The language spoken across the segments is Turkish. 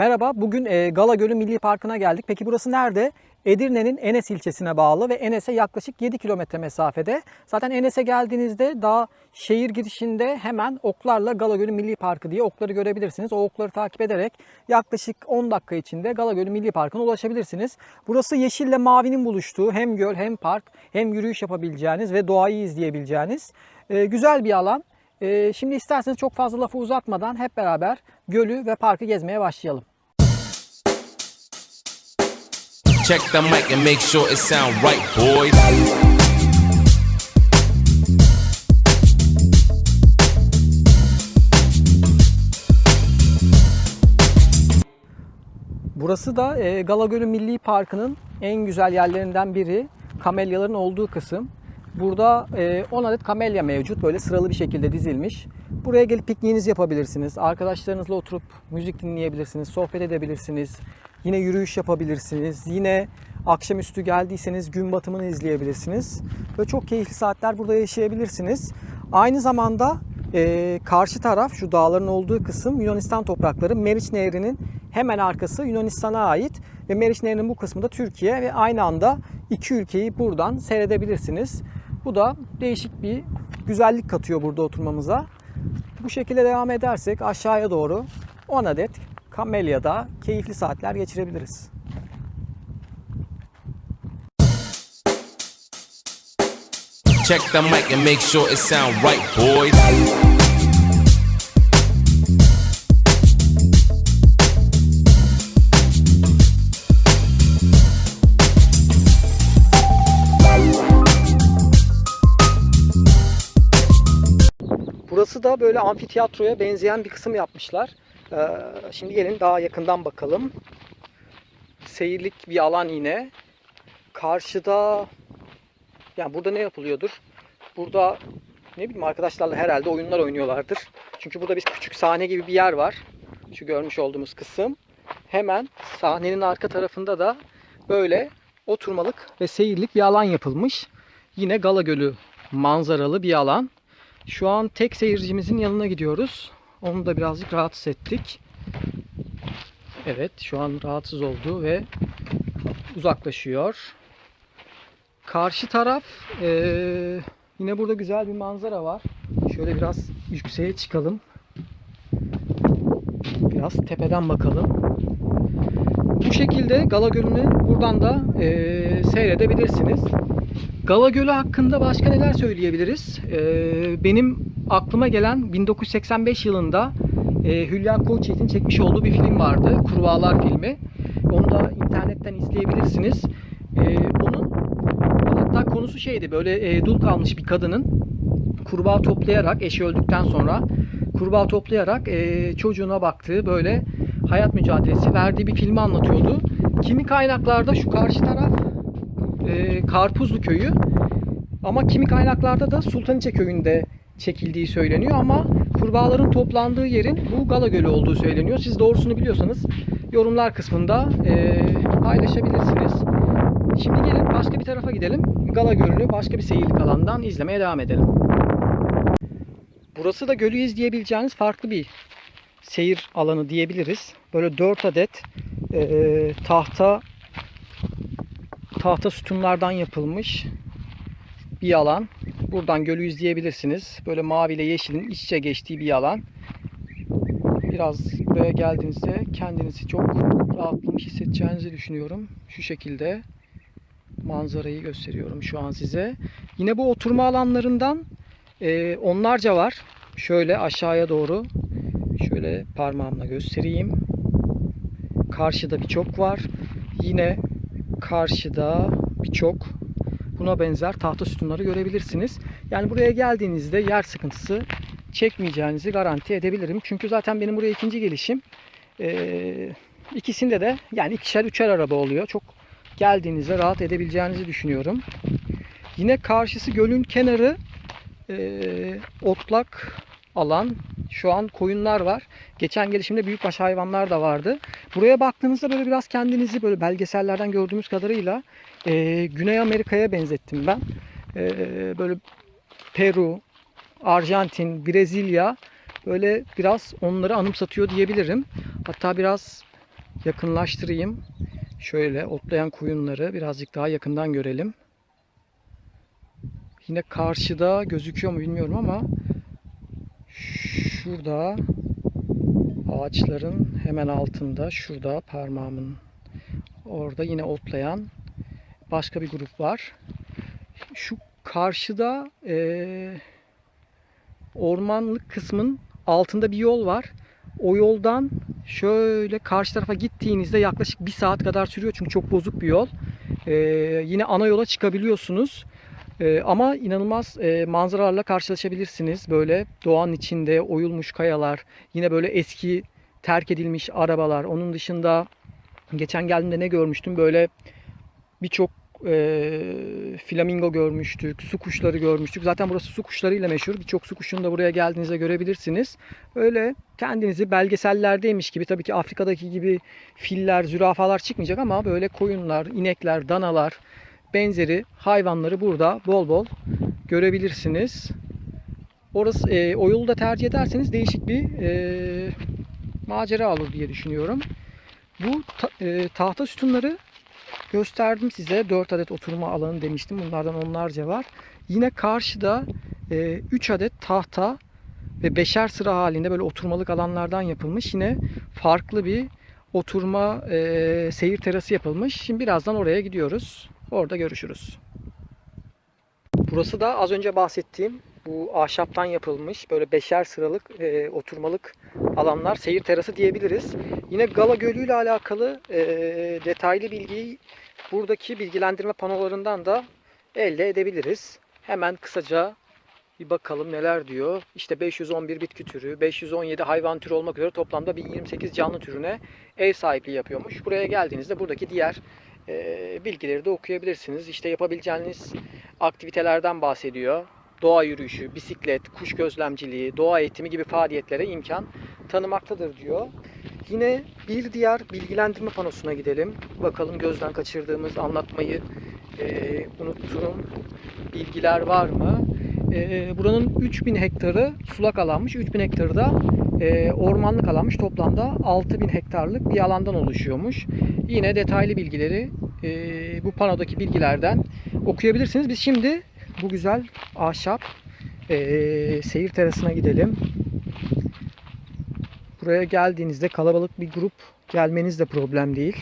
Merhaba, bugün Gala Gölü Milli Parkı'na geldik. Peki burası nerede? Edirne'nin Enes ilçesine bağlı ve Enes'e yaklaşık 7 kilometre mesafede. Zaten Enes'e geldiğinizde daha şehir girişinde hemen oklarla Gala Gölü Milli Parkı diye okları görebilirsiniz. O okları takip ederek yaklaşık 10 dakika içinde Gala Gölü Milli Parkı'na ulaşabilirsiniz. Burası yeşille mavinin buluştuğu hem göl hem park hem yürüyüş yapabileceğiniz ve doğayı izleyebileceğiniz güzel bir alan. Şimdi isterseniz çok fazla lafı uzatmadan hep beraber gölü ve parkı gezmeye başlayalım. Check the mic and make sure it sound right, boys. Burası da e, Galagölü Milli Parkı'nın en güzel yerlerinden biri. Kamelyaların olduğu kısım. Burada e, 10 adet kamelya mevcut. Böyle sıralı bir şekilde dizilmiş. Buraya gelip pikniğinizi yapabilirsiniz. Arkadaşlarınızla oturup müzik dinleyebilirsiniz. Sohbet edebilirsiniz. Yine yürüyüş yapabilirsiniz. Yine akşamüstü geldiyseniz gün batımını izleyebilirsiniz. Ve çok keyifli saatler burada yaşayabilirsiniz. Aynı zamanda e, karşı taraf şu dağların olduğu kısım Yunanistan toprakları. Meriç Nehri'nin hemen arkası Yunanistan'a ait ve Meriç Nehri'nin bu kısmı da Türkiye ve aynı anda iki ülkeyi buradan seyredebilirsiniz. Bu da değişik bir güzellik katıyor burada oturmamıza. Bu şekilde devam edersek aşağıya doğru 10 adet Kamelya'da keyifli saatler geçirebiliriz. Check the mic and make sure it sound right, boys. Burası da böyle amfiteyatroya benzeyen bir kısım yapmışlar. Ee, şimdi gelin daha yakından bakalım. Seyirlik bir alan yine. Karşıda yani burada ne yapılıyordur? Burada ne bileyim arkadaşlarla herhalde oyunlar oynuyorlardır. Çünkü burada bir küçük sahne gibi bir yer var. Şu görmüş olduğumuz kısım. Hemen sahnenin arka tarafında da böyle oturmalık ve seyirlik bir alan yapılmış. Yine Gala Gölü manzaralı bir alan. Şu an tek seyircimizin yanına gidiyoruz. Onu da birazcık rahatsız ettik. Evet şu an rahatsız oldu ve uzaklaşıyor. Karşı taraf eee, yine burada güzel bir manzara var. Şöyle biraz yükseğe çıkalım. Biraz tepeden bakalım. Bu şekilde Gala Gölü'nü buradan da eee, seyredebilirsiniz. Gala Gölü hakkında başka neler söyleyebiliriz? Ee, benim aklıma gelen 1985 yılında e, Hülya Koçyiğit'in çekmiş olduğu bir film vardı. Kurbağalar filmi. Onu da internetten izleyebilirsiniz. Ee, onun hatta konusu şeydi böyle e, dul kalmış bir kadının kurbağa toplayarak eşi öldükten sonra kurbağa toplayarak e, çocuğuna baktığı böyle hayat mücadelesi verdiği bir filmi anlatıyordu. Kimi kaynaklarda şu karşı taraf e, Karpuzlu köyü ama kimi kaynaklarda da Sultaniçe köyünde çekildiği söyleniyor ama kurbağaların toplandığı yerin bu Gala Gölü olduğu söyleniyor. Siz doğrusunu biliyorsanız yorumlar kısmında e, paylaşabilirsiniz. Şimdi gelin başka bir tarafa gidelim. Gala Gölü'nü başka bir seyirlik alandan izlemeye devam edelim. Burası da gölü izleyebileceğiniz farklı bir seyir alanı diyebiliriz. Böyle 4 adet e, tahta tahta sütunlardan yapılmış bir alan. Buradan gölü izleyebilirsiniz. Böyle mavi ile yeşilin iç içe geçtiği bir alan. Biraz buraya geldiğinizde kendinizi çok rahatlamış hissedeceğinizi düşünüyorum. Şu şekilde manzarayı gösteriyorum şu an size. Yine bu oturma alanlarından e, onlarca var. Şöyle aşağıya doğru şöyle parmağımla göstereyim. Karşıda birçok var. Yine karşıda birçok buna benzer tahta sütunları görebilirsiniz. Yani buraya geldiğinizde yer sıkıntısı çekmeyeceğinizi garanti edebilirim. Çünkü zaten benim buraya ikinci gelişim. Ee, ikisinde de yani ikişer üçer araba oluyor. Çok geldiğinizde rahat edebileceğinizi düşünüyorum. Yine karşısı gölün kenarı ee, otlak alan. Şu an koyunlar var. Geçen gelişimde büyükbaş hayvanlar da vardı. Buraya baktığınızda böyle biraz kendinizi böyle belgesellerden gördüğümüz kadarıyla e, Güney Amerika'ya benzettim ben. E, böyle Peru, Arjantin, Brezilya böyle biraz onları anımsatıyor diyebilirim. Hatta biraz yakınlaştırayım. Şöyle otlayan koyunları birazcık daha yakından görelim. Yine karşıda gözüküyor mu bilmiyorum ama şurada ağaçların hemen altında şurada parmağımın orada yine otlayan başka bir grup var. Şu karşıda eee, ormanlık kısmın altında bir yol var. O yoldan şöyle karşı tarafa gittiğinizde yaklaşık bir saat kadar sürüyor çünkü çok bozuk bir yol. Eee, yine ana yola çıkabiliyorsunuz. Eee, ama inanılmaz eee, manzaralarla karşılaşabilirsiniz. Böyle doğanın içinde oyulmuş kayalar, yine böyle eski terk edilmiş arabalar. Onun dışında geçen geldiğimde ne görmüştüm? Böyle birçok eee, flamingo görmüştük, su kuşları görmüştük. Zaten burası su kuşlarıyla meşhur. Birçok su kuşunu da buraya geldiğinizde görebilirsiniz. Öyle kendinizi belgesellerdeymiş gibi tabii ki Afrika'daki gibi filler, zürafalar çıkmayacak ama böyle koyunlar, inekler, danalar benzeri hayvanları burada bol bol görebilirsiniz. Orası e, o yolu da tercih ederseniz değişik bir e, macera olur diye düşünüyorum. Bu ta- e, tahta sütunları gösterdim size. 4 adet oturma alanı demiştim. Bunlardan onlarca var. Yine karşıda 3 adet tahta ve beşer sıra halinde böyle oturmalık alanlardan yapılmış. Yine farklı bir oturma e, seyir terası yapılmış. Şimdi birazdan oraya gidiyoruz. Orada görüşürüz. Burası da az önce bahsettiğim bu ahşaptan yapılmış böyle beşer sıralık e, oturmalık alanlar seyir terası diyebiliriz. Yine Gala Gölü ile alakalı e, detaylı bilgiyi buradaki bilgilendirme panolarından da elde edebiliriz. Hemen kısaca bir bakalım neler diyor. İşte 511 bitki türü, 517 hayvan türü olmak üzere toplamda 1028 canlı türüne ev sahipliği yapıyormuş. Buraya geldiğinizde buradaki diğer bilgileri de okuyabilirsiniz. İşte yapabileceğiniz aktivitelerden bahsediyor. Doğa yürüyüşü, bisiklet, kuş gözlemciliği, doğa eğitimi gibi faaliyetlere imkan tanımaktadır diyor. Yine bir diğer bilgilendirme panosuna gidelim. Bakalım gözden kaçırdığımız, anlatmayı e, unuttuğum bilgiler var mı? E, buranın 3000 hektarı sulak alanmış, 3000 hektarı da e, ormanlık alanmış. Toplamda 6000 hektarlık bir alandan oluşuyormuş. Yine detaylı bilgileri e, bu panodaki bilgilerden okuyabilirsiniz. Biz şimdi bu güzel ahşap e, seyir terasına gidelim. Buraya geldiğinizde kalabalık bir grup gelmeniz de problem değil.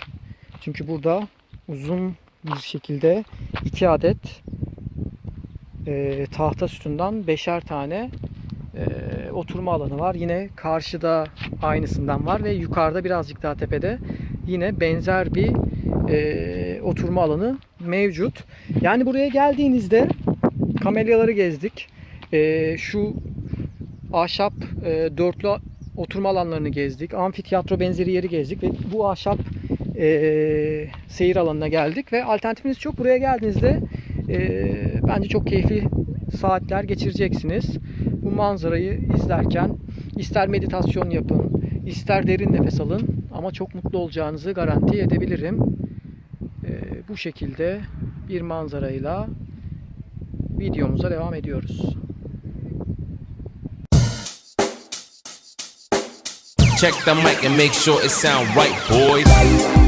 Çünkü burada uzun bir şekilde iki adet e, tahta sütundan beşer tane e, oturma alanı var. Yine karşıda aynısından var ve yukarıda birazcık daha tepede yine benzer bir e, oturma alanı mevcut. Yani buraya geldiğinizde kamelyaları gezdik. E, şu ahşap e, dörtlü oturma alanlarını gezdik. Amfiteyatro benzeri yeri gezdik ve bu ahşap e, seyir alanına geldik ve alternatifiniz çok. Buraya geldiğinizde e, bence çok keyifli saatler geçireceksiniz. Bu manzarayı izlerken ister meditasyon yapın, ister derin nefes alın ama çok mutlu olacağınızı garanti edebilirim. E, bu şekilde bir manzarayla videomuza devam ediyoruz. Check the mic and make sure it sound right, boys.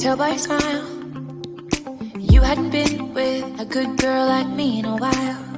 Tell by your smile. You hadn't been with a good girl like me in a while.